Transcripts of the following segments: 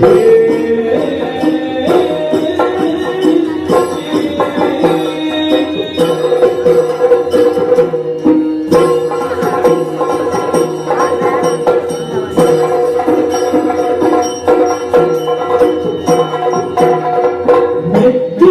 Yeah.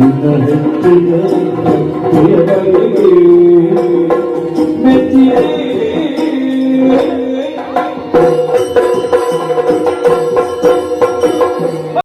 ನಿನ್ನ ಪ್ರಿಯಗಳಿಗೆ ಮೆಚ್ಚಿದೆ